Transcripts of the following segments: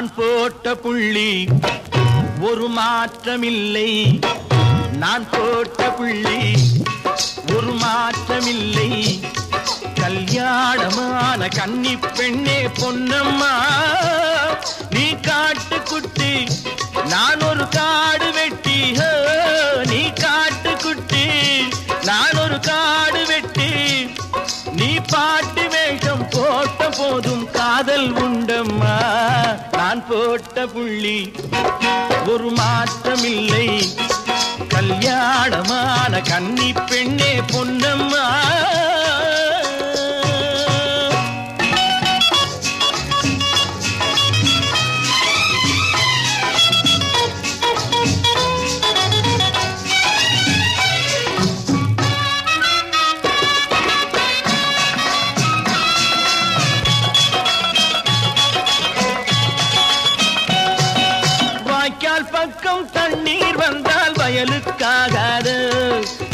நான் போட்ட புள்ளி ஒரு மாற்றமில்லை. நான் போட்ட புள்ளி ஒரு மாற்றமில்லை. கல்யாணமான கன்னி பெண்ணே பொன்னம்மா நீ காட்டுக்குட்டி நான் ஒரு காடு வெட்டி ஹோ, நீ காட்டுக்குட்டி நான் ஒரு காடு வெட்டி நீ பாட்டு வேஷம் போட்ட போதும் காதல் உண்டம்மா தோட்ட புள்ளி. ஒரு மாற்றமில்லை. கல்யாணமான கன்னி பெண்ணே பொன்னம்மா. வெள்ளம் தண்ணீர் வந்தால் வயலுக்காகாது.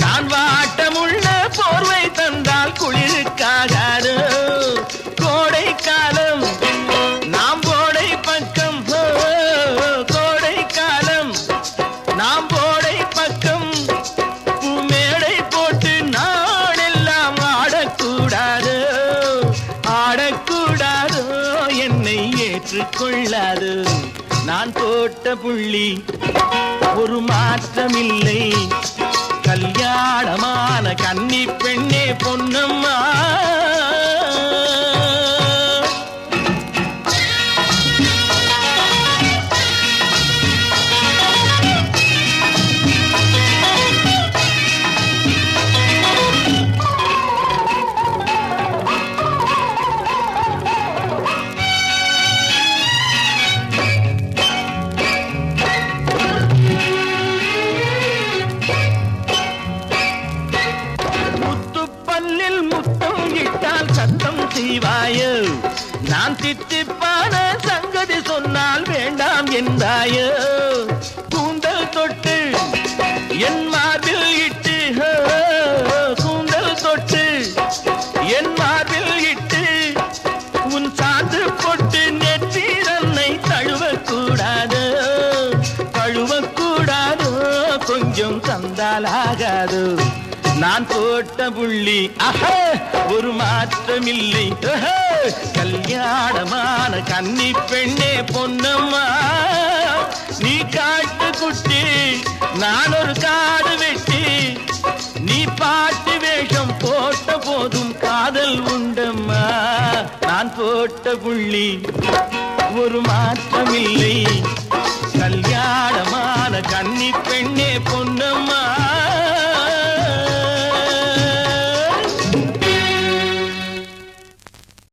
நான் வாட்டமுள்ள போர்வை தந்தால் குளிருக்காகாது. கோடை காலம் நாம் கோடை பக்கம் கோடை காலம் நாம் கோடை பக்கம். பூமேடை போட்டு நாடெல்லாம் ஆடக்கூடாது. ஆடக்கூடாதோ என்னை ஏற்றுக்கொள்ளாது. நான் போட்ட புள்ளி ஒரு மாற்றமில்லை. கல்யாணமான கன்னி பெண்ணே பொன்னம்மா. தித்திப்பான சங்கதி சொன்னால் வேண்டாம் என்றாயோ? கூந்தல் தொட்டு என் மார்பில் இட்டு கூந்தல் தொட்டு என் மார்பில் இட்டு உன் சாந்து பொட்டு நெற்றி தன்னை தழுவக்கூடாது? தழுவக்கூடாதோ? கொஞ்சம் தந்தாலாகாது நான் போட்ட புள்ளி அஹ ஒரு மாற்றமில்லை அஹ, கல்யாணமான கன்னி பெண்ணே பொன்னம்மா. நீ காட்டு குட்டி நான் ஒரு காடு வெட்டி. நீ பாட்டு வேஷம் போட்ட போதும் காதல் உண்டம்மா. நான் போட்ட புள்ளி ஒரு மாற்று